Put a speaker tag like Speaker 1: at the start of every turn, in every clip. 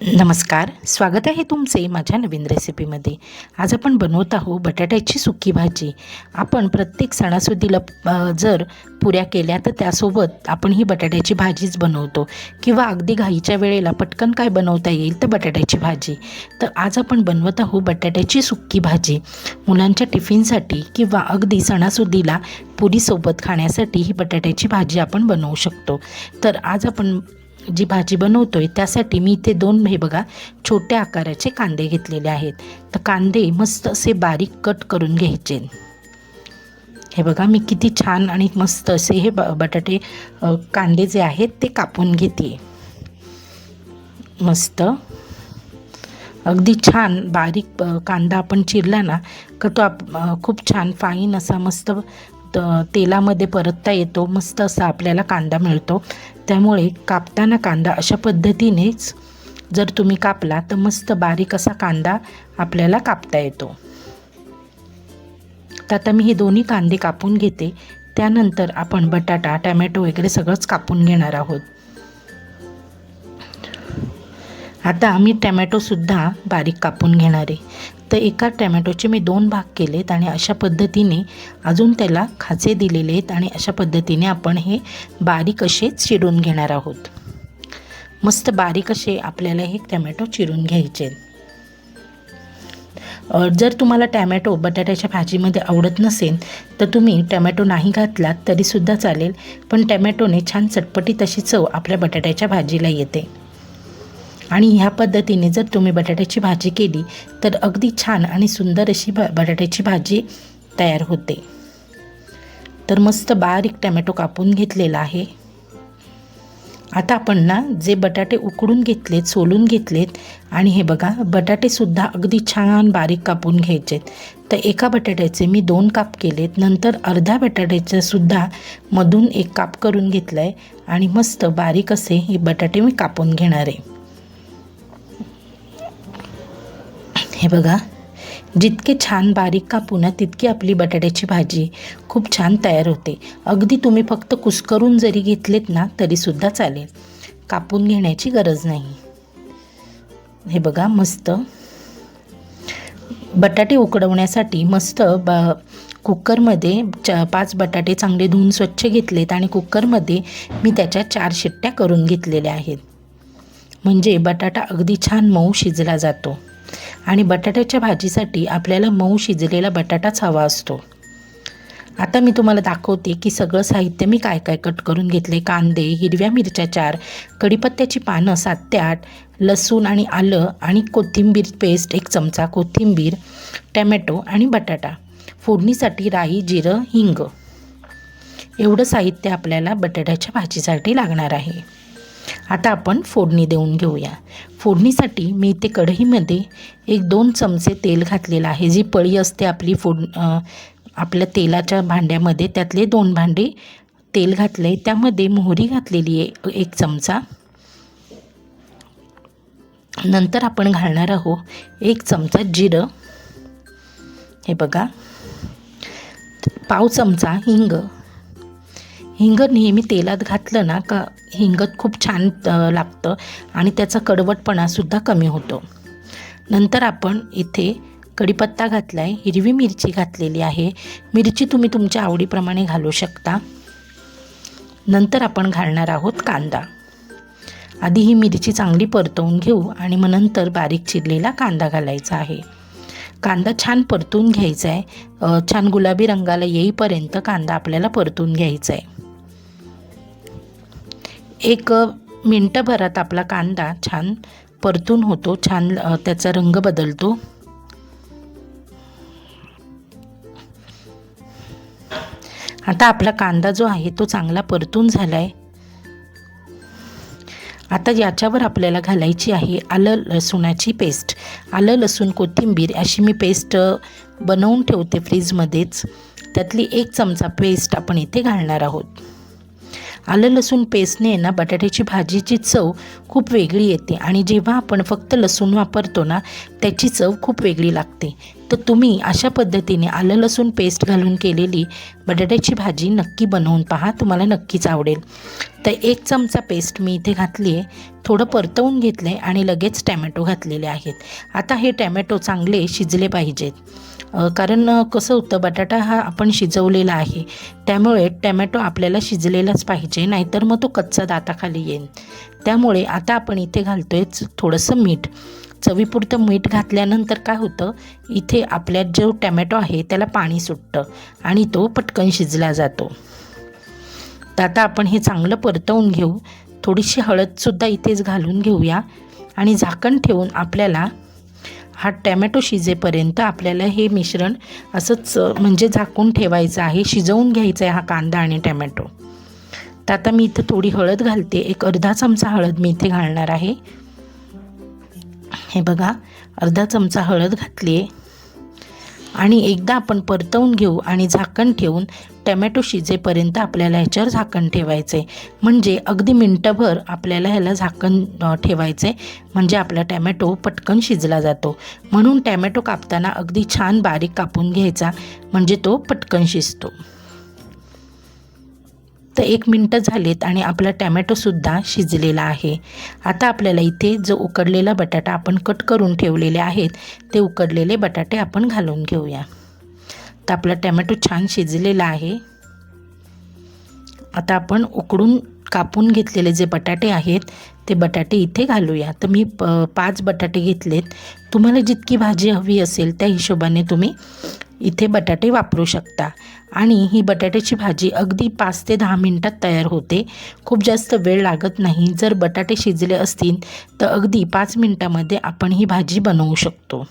Speaker 1: नमस्कार स्वागत आहे तुमचे माझ्या नवीन रेसिपीमध्ये. आज आपण बनवत आहोत बटाट्याची सुकी भाजी. आपण प्रत्येक सणासुदीला जर पुऱ्या केल्या तर त्यासोबत आपण ही बटाट्याची भाजीच बनवतो. किंवा अगदी घाईच्या वेळेला पटकन काय बनवता येईल तर बटाट्याची भाजी. तर आज आपण बनवत आहोत बटाट्याची सुक्की भाजी. मुलांच्या टिफिनसाठी किंवा अगदी सणासुदीला पुरीसोबत खाण्यासाठी ही बटाट्याची भाजी आपण बनवू शकतो. तर आज आपण जी भाजी बनवतो आहे त्यासाठी मी इथे दोन हे बघा छोट्या आकाराचे कांदे घेतलेले आहेत. तर कांदे मस्त असे बारीक कट करून घ्यायचे. हे बघा मी किती छान आणि मस्त असे हे ब बटाटे कांदे जे आहेत ते कापून घेते. मस्त. अगदी छान बारीक कांदा आपण चिरला ना का तो आप खूप छान फाईन असा मस्त तेलामध्ये परतता येतो. मस्त असा आपल्याला कांदा मिळतो. त्यामुळे कापताना कांदा अशा पद्धतीनेच जर तुम्ही कापला तर मस्त बारीक असा कांदा आपल्याला कापता येतो. तर आता मी हे दोन्ही कांदे कापून घेते. त्यानंतर आपण बटाटा टॅमॅटो वगैरे सगळंच कापून घेणार आहोत. आता मी टॅमॅटोसुद्धा बारीक कापून घेणार आहे. तर एका टॅमॅटोचे मी दोन भाग केलेत आणि अशा पद्धतीने अजून त्याला खाचे दिलेले आहेत आणि अशा पद्धतीने आपण हे बारीक असे चिरून घेणार आहोत. मस्त बारीक असे आपल्याला हे टॅमॅटो चिरून घ्यायचे जर तुम्हाला टॅमॅटो बटाट्याच्या भाजीमध्ये आवडत नसेल तर तुम्ही टॅमॅटो नाही घातलात तरीसुद्धा चालेल पण टॅमॅटोने छान चटपटीत अशी चव आपल्या बटाट्याच्या भाजीला येते. आणि ह्या पद्धतीने जर तुम्ही बटाट्याची भाजी केली तर अगदी छान आणि सुंदर अशी ब बटाट्याची भाजी तयार होते. तर मस्त बारीक टमॅटो कापून घेतलेला आहे. आता आपण ना जे बटाटे उकडून घेतलेत सोलून घेतलेत आणि हे बघा बटाटेसुद्धा अगदी छान बारीक कापून घ्यायचेत. तर एका बटाट्याचे मी दोन काप केलेत नंतर अर्ध्या बटाट्याचं सुद्धा मधून एक काप करून घेतलं आहे आणि मस्त बारीक असे हे बटाटे मी कापून घेणार आहे. हे बघा जितके छान बारीक कापू ना तितकी आपली बटाट्याची भाजी खूप छान तयार होते. अगदी तुम्ही फक्त कुस्करून जरी घेतलेत ना तरीसुद्धा चालेल. कापून घेण्याची गरज नाही. हे बघा मस्त. बटाटे उकडवण्यासाठी मस्त ब कुकरमध्ये च पाच बटाटे चांगले धुवून स्वच्छ घेतलेत आणि कुकरमध्ये मी त्याच्या चार शिट्ट्या करून घेतलेल्या आहेत. म्हणजे बटाटा अगदी छान मऊ शिजला जातो. आणि बटाट्याच्या भाजीसाठी आपल्याला मऊ शिजलेला बटाटाच हवा असतो. आता मी तुम्हाला दाखवते की सगळं साहित्य मी काय काय कट करून घेतले. कांदे हिरव्या मिरच्या चार कढीपत्त्याची पानं सात ते आठ लसूण आणि आलं आणि कोथिंबीर पेस्ट एक चमचा कोथिंबीर टॅमॅटो आणि बटाटा. फोडणीसाठी राई जिरं हिंग. एवढं साहित्य आपल्याला बटाट्याच्या भाजीसाठी लागणार आहे. आता आपण फोडणी देऊन घेऊया. फोडणीसाठी मी इथे कढईमध्ये एक दोन चमचे तेल घातलेलं आहे. जी पळी असते आपली फोड आपल्या तेलाच्या भांड्यामध्ये त्यातले दोन भांडे तेल घातले त्यामध्ये मोहरी घातलेली आहे एक चमचा. नंतर आपण घालणार आहोत एक चमचा जिरं. हे बघा. पाव चमचा हिंग. हिंग नेहमी तेलात घातलं ना का हिंगत खूप छान लागतं आणि त्याचा कडवटपणासुद्धा कमी होतो. नंतर आपण इथे कढीपत्ता घातला आहे हिरवी मिरची घातलेली आहे. मिरची तुम्ही तुमच्या आवडीप्रमाणे घालू शकता. नंतर आपण घालणार आहोत कांदा. आधी ही मिरची चांगली परतवून घेऊ आणि मग नंतर बारीक चिरलेला कांदा घालायचा आहे. कांदा छान परतून घ्यायचा आहे छान गुलाबी रंगाला येईपर्यंत कांदा आपल्याला परतून घ्यायचा आहे एक मिनटभरात मिनटंभरात आपला कांदा छान परतून होतो छान त्याचा रंग बदलतो. आता आपला कांदा जो आहे तो चांगला परतून झाला आहे आता याच्यावर आपल्याला घालायची आहे आलं लसूणाची पेस्ट. आलं लसूण कोथिंबीर अशी मी पेस्ट बनवून ठेवते फ्रीजमध्येच. त्यातली एक चमचा पेस्ट आपण इथे घालणार आहोत. आलं लसूण पेस्टने ना बटाट्याची भाजीची चव खूप वेगळी येते. आणि जेव्हा आपण फक्त लसूण वापरतो ना त्याची चव खूप वेगळी लागते. तर तुम्ही अशा पद्धतीने आलं लसूण पेस्ट घालून केलेली बटाट्याची भाजी नक्की बनवून पहा तुम्हाला नक्कीच आवडेल. तर एक चमचा पेस्ट मी इथे घातली आहे. थोडं परतवून घेतलं आहे आणि लगेच टॅमॅटो घातलेले आहेत. आता हे टॅमॅटो चांगले शिजले पाहिजेत. कारण कसं होतं बटाटा हा आपण शिजवलेला आहे. त्यामुळे टॅमॅटो आपल्याला शिजलेलाच पाहिजे नाहीतर मग तो कच्चा दाताखाली येईल त्यामुळे आता आपण इथे घालतो आहे थोडंसं मीठ. चवीपुरतं मीठ घातल्यानंतर काय होतं? इथे आपल्यात जो टॅमॅटो आहे त्याला पाणी सुटतं आणि तो पटकन शिजला जातो. तर आता आपण हे चांगलं परतवून घेऊ. थोडीशी हळदसुद्धा इथेच घालून घेऊया. आणि झाकण ठेवून आपल्याला हा टॅमॅटो शिजेपर्यंत आपल्याला हे मिश्रण असंच म्हणजे झाकून ठेवायचं आहे शिजवून घ्यायचं आहे हा कांदा आणि टॅमॅटो. तर आता मी इथं थोडी हळद घालते. एक अर्धा चमचा हळद मी इथे घालणार आहे. हे बघा अर्धा चमचा हळद घातली आहे आणि एकदा आपण परतवून घेऊ आणि झाकण ठेवून टमॅटो शिजेपर्यंत आपल्याला ह्याच्यावर झाकण ठेवायचं आहे म्हणजे अगदी मिनटंभर आपल्याला ह्याला झाकण ठेवायचे ठेवायचं आहे म्हणजे आपला टॅमॅटो पटकन शिजला जातो. म्हणून टॅमॅटो कापताना अगदी छान बारीक कापून घ्यायचा. म्हणजे तो पटकन शिजतो. तर एक मिनटं झालेत आणि आपला टॅमॅटोसुद्धा शिजलेला आहे. आता आपल्याला इथे जो उकडलेला बटाटा आपण कट करून ठेवलेले आहेत ते उकडलेले बटाटे आपण घालून घेऊया. तर आपला टॅमॅटो छान शिजलेला आहे. आता आपण उकडून कापून घेतलेले जे बटाटे आहेत ते बटाटे इथे घालूया. तर मी प पाच बटाटे घेतलेत. तुम्हाला जितकी भाजी हवी असेल त्या हिशोबाने तुम्ही इथे बटाटे वापरू शकता. आणि ही बटाट्याची भाजी अगदी पाच ते दहा मिनटात तयार होते. खूप जास्त वेळ लागत नाही. जर बटाटे शिजले असतील तर अगदी पाच मिनटामध्ये आपण ही भाजी बनवू शकतो.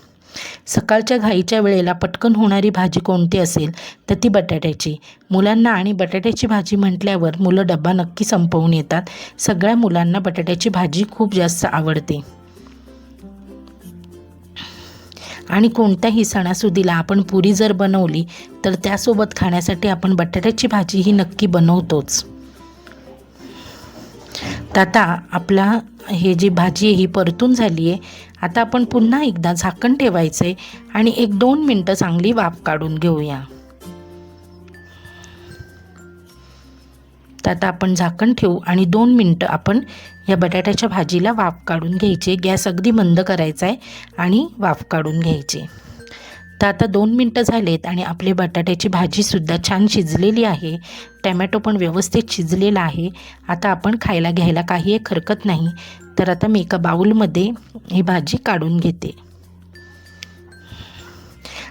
Speaker 1: सकाळच्या घाईच्या वेळेला पटकन होणारी भाजी कोणती असेल तर ती बटाट्याची. मुलांना आणि बटाट्याची भाजी म्हटल्यावर मुलं डबा नक्की संपवून येतात. सगळ्या मुलांना बटाट्याची भाजी खूप जास्त आवडते. आणि कोणत्याही सणासुदीला आपण पुरी जर बनवली तर त्यासोबत खाण्यासाठी आपण बटाट्याची भाजी ही नक्की बनवतोच. तर आता आपला हे जी भाजी आहे ही परतून झाली आहे आता आपण पुन्हा एकदा झाकण ठेवायचं आहे आणि एक दोन मिनटं चांगली वाफ काढून घेऊया. तर आता आपण झाकण ठेवू आणि दोन मिनटं आपण या बटाट्याच्या भाजीला वाफ काढून घ्यायचे. गॅस अगदी मंद करायचा आहे आणि वाफ काढून घ्यायचे. तर आता दोन मिनटं झालेत आणि आपली बटाट्याची भाजीसुद्धा छान शिजलेली आहे. टॅमॅटो पण व्यवस्थित शिजलेला आहे. आता आपण खायला घ्यायला काही एक हरकत नाही. तर आता मी एका बाऊलमध्ये ही भाजी काढून घेते.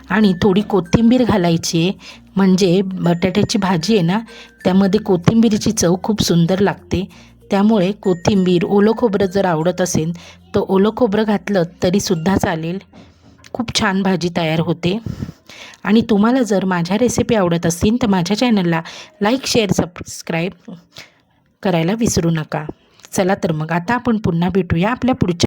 Speaker 1: आणि थोडी कोथिंबीर घालायची आहे. म्हणजे बटाट्याची भाजी आहे ना त्यामध्ये कोथिंबीरीची चव खूप सुंदर लागते. त्यामुळे कोथिंबीर ओलं खोबरं जर आवडत असेल तर ओलं खोबरं घातलं तरीसुद्धा चालेल. खूप छान भाजी तयार होते. आणि तुम्हाला जर माझ्या रेसिपी आवडत असतील तर माझ्या चॅनलला लाईक शेअर सबस्क्राईब करायला विसरू नका. चला तर मग आता आपण पुन्हा भेटूया आपल्या पुढच्या